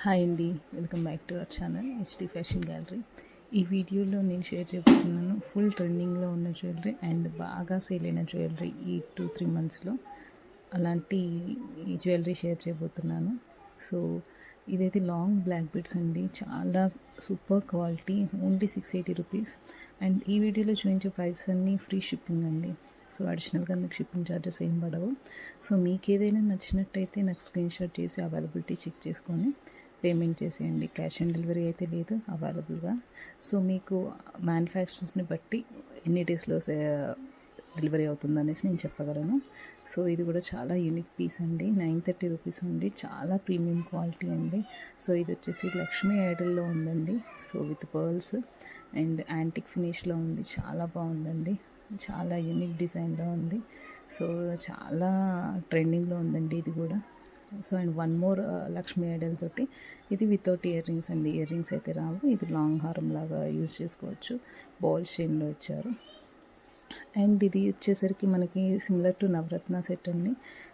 Hi అండి welcome back to our channel HD fashion gallery ఈ వీడియోలో నేను షేర్ చేయబోతున్నాను ఫుల్ ట్రెండింగ్లో ఉన్న జ్యువెలరీ అండ్ బాగా సేల్ అయిన జ్యువెలరీ ఈ టూ త్రీ మంత్స్లో. అలాంటి ఈ జ్యువెలరీ షేర్ చేయబోతున్నాను. సో ఇదైతే లాంగ్ బ్లాక్ బిట్స్ అండి చాలా super quality only six eighty rupees. And ఈ వీడియోలో చూపించే ప్రైస్ అన్నీ ఫ్రీ షిప్పింగ్ అండి. సో అడిషనల్గా మీకు షిప్పింగ్ ఛార్జెస్ ఏం పడవు. సో మీకు ఏదైనా నచ్చినట్టయితే నాకు స్క్రీన్ షాట్ చేసి అవైలబిలిటీ చెక్ చేసుకొని పేమెంట్ చేసేయండి. క్యాష్ ఆన్ డెలివరీ అయితే లేదు అవైలబుల్గా. సో మీకు మ్యానుఫ్యాక్చరర్స్ని బట్టి ఎన్ని డేస్లో డెలివరీ అవుతుంది అనేసి నేను చెప్పగలను. సో ఇది కూడా చాలా యూనిక్ పీస్ అండి. నైన్ థర్టీ రూపీస్ ఉంది. చాలా ప్రీమియం క్వాలిటీ అండి. సో ఇది వచ్చేసి లక్ష్మీ ఐడల్లో ఉందండి. So with pearls and antique ఫినిష్లో ఉంది. చాలా బాగుందండి. చాలా యూనిక్ డిజైన్లో ఉంది. సో చాలా ట్రెండింగ్లో ఉందండి ఇది కూడా. So and one more Lakshmi idol తోటి. ఇది వితౌట్ ఇయర్ రింగ్స్ అండి. ఇయర్ రింగ్స్ అయితే రావు. ఇది లాంగ్ హారం లాగా యూజ్ చేసుకోవచ్చు. బాల్ షేన్లో ఇచ్చారు. అండ్ ఇది వచ్చేసరికి మనకి సిమిలర్ టు నవరత్న సెట్ అండి.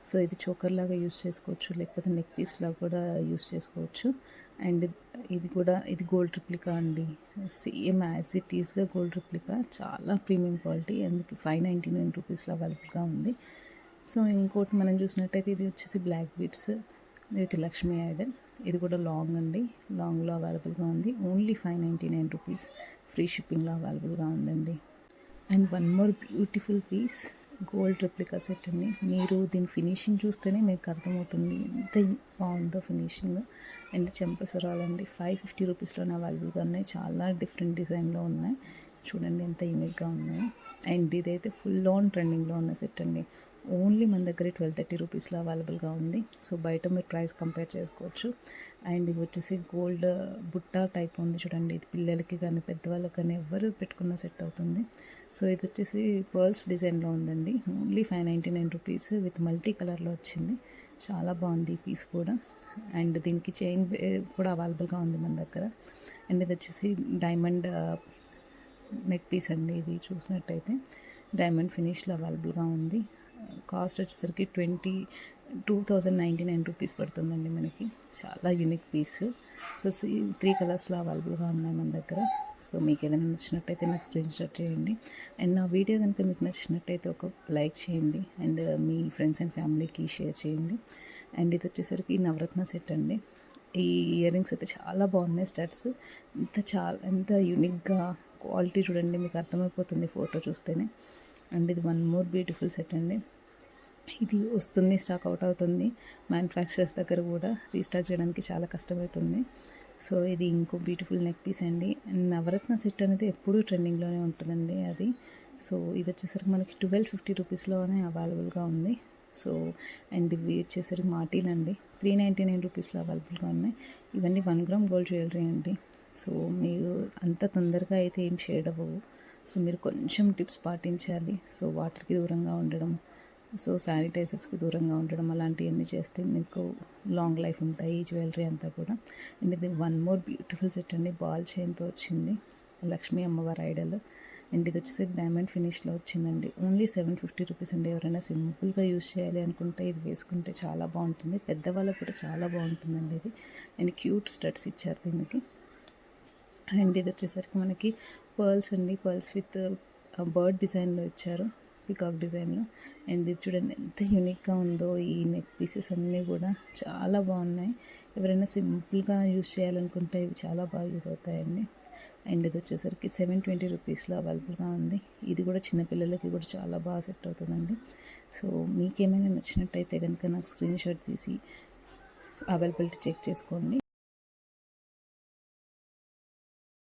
సో ఇది చోకర్ లాగా యూస్ చేసుకోవచ్చు. లేకపోతే నెక్ పీస్ లాగా కూడా యూస్ చేసుకోవచ్చు. అండ్ ఇది కూడా ఇది గోల్డ్ రిప్లికా అండి. సేమ్ యాజ్ ఇట్ ఈస్గా గోల్డ్ రిప్లికా చాలా ప్రీమియం క్వాలిటీ అందుకే ఫైవ్ నైంటీ నైన్ రూపీస్లో అవైలబుల్గా ఉంది. సో ఇంకోటి మనం చూసినట్టయితే ఇది వచ్చేసి black beads with Lakshmi idol ఇది కూడా లాంగ్ అండి. లాంగ్లో అవైలబుల్గా ఉంది. Only five ninety nine rupees free షిప్పింగ్లో అవైలబుల్గా ఉందండి. And one more beautiful piece gold replica set అండి. మీరు దీని ఫినిషింగ్ చూస్తేనే మీకు అర్థమవుతుంది ఎంత బాగుందో ఫినిషింగ్ అండ్. చెంపసరాలండి ఫైవ్ ఫిఫ్టీ రూపీస్లోనే అవైలబుల్గా ఉన్నాయి. చాలా డిఫరెంట్ డిజైన్లో ఉన్నాయి. చూడండి ఎంత యూనిక్గా ఉన్నాయి. అండ్ ఇదైతే ఫుల్ ఆన్ ట్రెండింగ్లో ఉన్న సెట్ అండి. ఓన్లీ మన దగ్గర ట్వెల్వ్ థర్టీ రూపీస్లో అవైలబుల్గా ఉంది. సో బయట మీరు ప్రైస్ కంపేర్ చేసుకోవచ్చు. అండ్ ఇది వచ్చేసి గోల్డ్ బుట్ట టైప్ ఉంది చూడండి. ఇది పిల్లలకి కానీ పెద్దవాళ్ళకి కానీ ఎవరు పెట్టుకున్న సెట్ అవుతుంది. సో ఇది వచ్చేసి పర్ల్స్ డిజైన్లో ఉందండి. Only five ninety nine rupees with multi కలర్లో వచ్చింది. చాలా బాగుంది ఈ పీస్ కూడా. అండ్ దీనికి చైన్ కూడా అవైలబుల్గా ఉంది మన దగ్గర. అండ్ ఇది వచ్చేసి డైమండ్ నెక్ పీస్ అండి ఇది చూసినట్టయితే. డైమండ్ ఫినిష్లో అవైలబుల్గా ఉంది. కాస్ట్ వచ్చేసరికి twenty two thousand ninety nine rupees పడుతుందండి మనకి. చాలా యూనిక్ పీస్ సో త్రీ కలర్స్లో అవైలబుల్గా ఉన్నాయి మన దగ్గర. సో మీకు ఏదైనా నచ్చినట్టయితే నాకు స్క్రీన్ షాట్ చేయండి. అండ్ నా వీడియో కనుక మీకు నచ్చినట్టయితే ఒక లైక్ చేయండి. అండ్ uh, మీ ఫ్రెండ్స్ అండ్ ఫ్యామిలీకి షేర్ చేయండి. అండ్ ఇది వచ్చేసరికి నవరత్న సెట్ అండి. ఈ ఇయర్ రింగ్స్ అయితే చాలా బాగున్నాయి స్టడ్స్ ఎంత చాలా ఎంత యూనిక్గా క్వాలిటీ చూడండి మీకు అర్థమైపోతుంది ఫోటో చూస్తేనే. అండ్ ఇది వన్ మోర్ బ్యూటిఫుల్ సెట్ అండి. ఇది వస్తుంది స్టాక్ అవుట్ అవుతుంది. మ్యానుఫ్యాక్చరర్స్ దగ్గర కూడా రీస్టాక్ చేయడానికి చాలా కష్టమవుతుంది. సో ఇది ఇంకో బ్యూటిఫుల్ నెక్ పీస్ అండి. నవరత్న సెట్ అనేది ఎప్పుడూ ట్రెండింగ్లోనే ఉంటుందండి అది. సో ఇది వచ్చేసరికి మనకి ట్వెల్వ్ ఫిఫ్టీ రూపీస్లోనే అవైలబుల్గా ఉంది. సో అండ్ ఇవి వచ్చేసరికి మాటీల్ అండి. త్రీ నైంటీ నైన్ రూపీస్లో అవైలబుల్గా ఉన్నాయి. ఇవన్నీ వన్ గ్రామ్ గోల్డ్ జ్యువెలరీ అండి. సో మీరు అంత తొందరగా అయితే ఏం షేడ్ అవ్వవు. సో మీరు కొంచెం టిప్స్ పాటించాలి. సో వాటర్కి దూరంగా ఉండడం సో శానిటైజర్స్కి దూరంగా ఉండడం అలాంటివన్నీ చేస్తే మీకు లాంగ్ లైఫ్ ఉంటాయి ఈ జ్యువెలరీ అంతా కూడా. అండ్ ఇది వన్ మోర్ బ్యూటిఫుల్ సెట్ అండి బాల్ చైన్తో వచ్చింది. లక్ష్మీ అమ్మవారి ఐడల్. అండ్ ఇది వచ్చేసి డైమండ్ ఫినిష్లో వచ్చిందండి. ఓన్లీ సెవెన్ ఫిఫ్టీ రూపీస్ అండి. ఎవరైనా సింపుల్గా యూజ్ చేయాలి అనుకుంటే ఇది వేసుకుంటే చాలా బాగుంటుంది. పెద్దవాళ్ళకు కూడా చాలా బాగుంటుందండి ఇది. అండ్ క్యూట్ స్టడ్స్ ఇచ్చారు దీనికి. అండ్ ఇది వచ్చేసరికి మనకి పర్ల్స్ అండి. పర్ల్స్ విత్ బర్డ్ డిజైన్లో ఇచ్చారు. పికాక్ డిజైన్లో. అండ్ ఇది చూడండి ఎంత యూనిక్గా ఉందో ఈ నెక్ పీసెస్ అన్నీ కూడా. చాలా బాగున్నాయి. ఎవరైనా సింపుల్గా యూజ్ చేయాలనుకుంటే ఇవి చాలా బాగా యూజ్ అవుతాయండి. అండ్ ఇది వచ్చేసరికి సెవెన్ ట్వంటీ రూపీస్లో అవైలబుల్గా ఉంది. ఇది కూడా చిన్నపిల్లలకి కూడా చాలా బాగా సెట్ అవుతుందండి. సో మీకేమైనా నచ్చినట్టయితే కనుక నాకు స్క్రీన్ షాట్ తీసి అవైలబిలిటీ చెక్ చేసుకోండి.